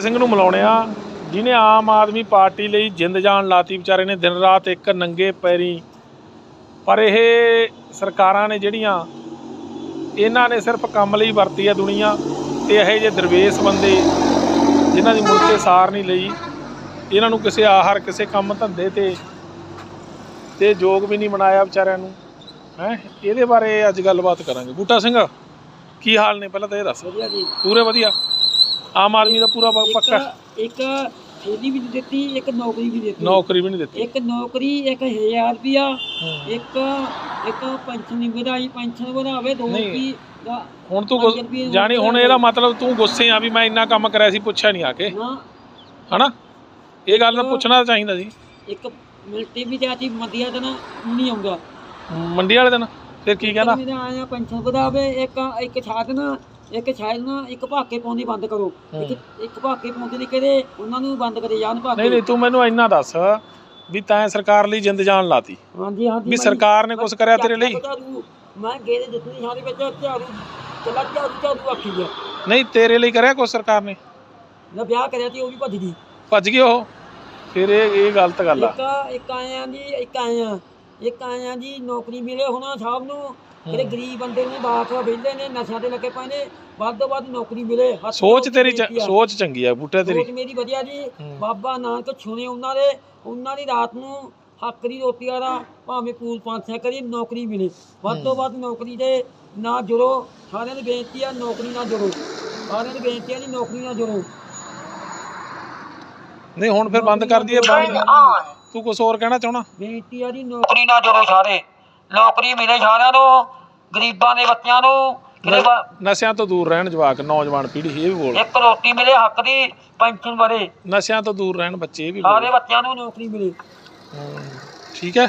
ਸਿੰਘ ਨੂੰ ਮਿਲਾਉਣੇ ਆ ਜਿਹਨੇ ਆਮ ਆਦਮੀ ਪਾਰਟੀ ਲਈ ਜਿੰਦ ਜਾਨ ਲਾਤੀ ਵਿਚਾਰੇ ਨੇ ਦਿਨ ਰਾਤ ਇੱਕ ਨੰਗੇ ਪੈਰੀ। ਪਰ ਇਹ ਸਰਕਾਰਾਂ ਨੇ ਜਿਹੜੀਆਂ ਇਹਨਾਂ ਨੇ ਸਿਰਫ ਕੰਮ ਲਈ ਵਰਤੀ ਆ ਦੁਨੀਆ ਤੇ ਇਹੋ ਜਿਹੇ ਦਰਵੇਸ਼ ਬੰਦੇ ਜਿਨ੍ਹਾਂ ਦੀ ਮੁੜ ਕੇ ਸਾਰ ਨਹੀਂ ਲਈ ਇਹਨਾਂ ਨੂੰ ਕਿਸੇ ਆਹਾਰ ਕਿਸੇ ਕੰਮ ਧੰਦੇ ਤੇ ਤੇ ਯੋਗ ਵੀ ਨਹੀਂ ਬਣਾਇਆ ਵਿਚਾਰਿਆਂ ਨੂੰ। ਹੈ ਇਹਦੇ ਬਾਰੇ ਅੱਜ ਗੱਲਬਾਤ ਕਰਾਂਗੇ। ਬੂਟਾ ਸਿੰਘ ਕੀ ਹਾਲ ਨੇ? ਪਹਿਲਾਂ ਤਾਂ ਇਹ ਦੱਸ। ਵਧੀਆ ਜੀ। ਪੂਰੇ ਵਧੀਆ? ਆਮ ਆਦਮੀ ਦਾ ਪੂਰਾ ਪ- ਪੱਕਾ ਇੱਕ ਥੈਲੀ ਵੀ ਨਹੀਂ ਦਿੱਤੀ ਇੱਕ ਨੌਕਰੀ ਵੀ ਦਿੱਤੀ। ਨੌਕਰੀ ਵੀ ਨਹੀਂ ਦਿੱਤੀ। ਇੱਕ ਨੌਕਰੀ ਇੱਕ 1000 ਰੁਪਿਆ। ਇੱਕ ਇੱਕ ਪੈਨਸ਼ਨ ਨਹੀਂ ਵਧਾਈ ਪੈਨਸ਼ਨ ਵਧਾਵੇ ਦੋ ਨਹੀਂ। ਦਾ ਹੁਣ ਤੂੰ ਪੰਜ ਗੁੱਸ- ਰੁਪਏ ਜਾਣੀ ਹੁਣ ਇਹਦਾ ਮਤਲਬ ਤੂੰ ਗੁੱਸੇ ਆ ਵੀ ਮੈਂ ਇੰਨਾ ਕੰਮ ਕਰਿਆ ਸੀ ਪੁੱਛਿਆ ਨਹੀਂ ਆ ਕੇ। ਨਾ। ਹਨਾ? ਇਹ ਗੱਲ ਤਾਂ ਪੁੱਛਣਾ ਚਾਹੀਦਾ ਸੀ। ਇੱਕ ਮਿਲਟੀ ਵੀ ਜਾਤੀ ਮਦੀਆ ਦਾ ਨਾ ਨਹੀਂ ਆਉਂਦਾ। ਮੰਡੀ ਵਾਲੇ ਦਿਨ ਫਿਰ ਕੀ ਕਹਿੰਦਾ? ਮੇਰਾ ਆਇਆ ਪੈਨਸ਼ਨ ਵਧਾਵੇ ਇੱਕ ਇੱਕ ਛਾਤ ਨਾ ਇੱਕ ਛਾਇਦ ਨਾ ਇੱਕ ਭਾਕੇ ਪਾਉਂਦੀ ਬੰਦ ਕਰੋ। ਇੱਕ ਇੱਕ ਭਾਕੇ ਪਾਉਂਦੇ ਨੇ ਕਿਹੜੇ? ਉਹਨਾਂ ਨੂੰ ਬੰਦ ਕਰੇ ਜਾਣ ਭਾਕੇ ਨਹੀਂ ਨਹੀਂ ਤੂੰ ਮੈਨੂੰ ਇੰਨਾ ਦੱਸ ਵੀ ਤੈਂ ਸਰਕਾਰ ਲਈ ਜਿੰਦ ਜਾਨ ਲਾਤੀ। ਹਾਂਜੀ ਹਾਂਜੀ ਵੀ ਭਾਈ। ਸਰਕਾਰ ਨੇ ਕੁਝ ਕਰਿਆ ਤੇਰੇ ਲਈ? ਝਾੜੂ, ਮੈਂ ਗੇਰੇ ਦਿੱਤੀ ਸਾਰੇ ਵਿੱਚ ਝਾੜੂ ਚੱਲਾ ਝਾੜੂ ਝਾੜੂ ਆਖੀ ਗਿਆ ਨਹੀਂ ਤੇਰੇ ਲਈ ਕਰਿਆ ਕੁਝ ਸਰਕਾਰ ਨੇ? ਮੈਂ ਵਿਆਹ ਕਰਿਆ ਤੇ ਉਹ ਵੀ ਭੱਜ ਗਈ। ਭੱਜ ਗਏ ਉਹ? ਫਿਰ ਇਹ ਇਹ ਗਲਤ ਗੱਲ ਆ। ਇੱਕ ਇੱਕ ਆਇਆ ਜੀ ਇੱਕ ਆਇਆ ਇੱਕ ਆਇਆ ਜੀ ਨੌਕਰੀ ਮਿਲੇ ਹੋਣਾ ਸਾਹਿਬ ਨੂੰ ਜਿਹੜੇ ਗਰੀਬ ਬੰਦੇ ਨੇ ਬਾਪ ਵਿਹਲੇ ਨੇ ਨਸ਼ਿਆਂ ਤੇ ਲੱਗੇ ਪਏ ਨੇ ਵੱਧ ਤੋਂ ਵੱਧ ਨੌਕਰੀ ਮਿਲੇ ਹੱਥ ਸੋਚ ਤੇਰੀ ਕੇ ਚ- ਬੇਨਤੀ ਆ। ਸੋਚ ਚੰਗੀ ਆ ਬੂਟਾ ਤੇਰੀ। ਸੋਚ ਮੇਰੀ ਵਧੀਆ ਜੀ। ਬਾਬਾ ਨਾਨਕ ਛੁਣੇ ਉਹਨਾਂ ਦੇ ਉਹਨਾਂ ਦੀ ਰਾਤ ਨੂੰ ਹੱਕ ਦੀ ਰੋਟੀ ਵਾਲਾ ਭਾਵੇਂ ਪੂਲ ਪਾਂਥਿਆ ਕਰੀ ਨੌਕਰੀ ਮਿਲੇ। ਵੱਧ ਤੋਂ ਵੱਧ ਨੌਕਰੀ ਦੇ ਨਾ ਜੁੜੋ। ਸਾਰਿਆਂ ਦੀ ਬੇਨਤੀ ਆ ਨੌਕਰੀ ਨਾ ਜੁੜੋ। ਸਾਰਿਆਂ ਦੀ ਬੇਨਤੀ ਆ ਜੀ ਨੌਕਰੀ ਨਾ ਜੁੜੋ। ਨਹੀਂ ਹੁਣ ਫਿਰ ਬੰਦ ਕਰ ਦਈਏ ਬੰਦ ਤੂੰ ਕੁਝ ਹੋਰ ਕਹਿਣਾ ਚਾਹਣਾ? ਬੇਨਤੀ ਆ ਜੀ ਨੌਕਰੀ ਨਾ ਜੁੜੋ ਸਾਰੇ। ਨੌਕਰੀ ਮਿਲੇ ਸਾਰਿਆਂ ਨੂੰ ਗਰੀਬਾਂ ਦੇ ਬੱਚਿਆਂ ਨੂੰ ਨਸ਼ਿਆਂ ਤੋਂ ਦੂਰ ਰਹਿਣ ਜਵਾਕ ਨੌਜਵਾਨ ਪੀੜ੍ਹੀ ਇਹ ਵੀ ਬੋਲ। ਇੱਕ ਰੋਟੀ ਮਿਲੇ ਹੱਕ ਦੀ ਪੈਨਸ਼ਨ ਵਰੇ ਨਸ਼ਿਆਂ ਤੋਂ ਦੂਰ ਰਹਿਣ ਬੱਚੇ ਇਹ ਵੀ ਬੋਲ। ਸਾਰੇ ਬੱਚਿਆਂ ਨੂੰ ਨੌਕਰੀ ਮਿਲੇ। ਠੀਕ ਹੈ।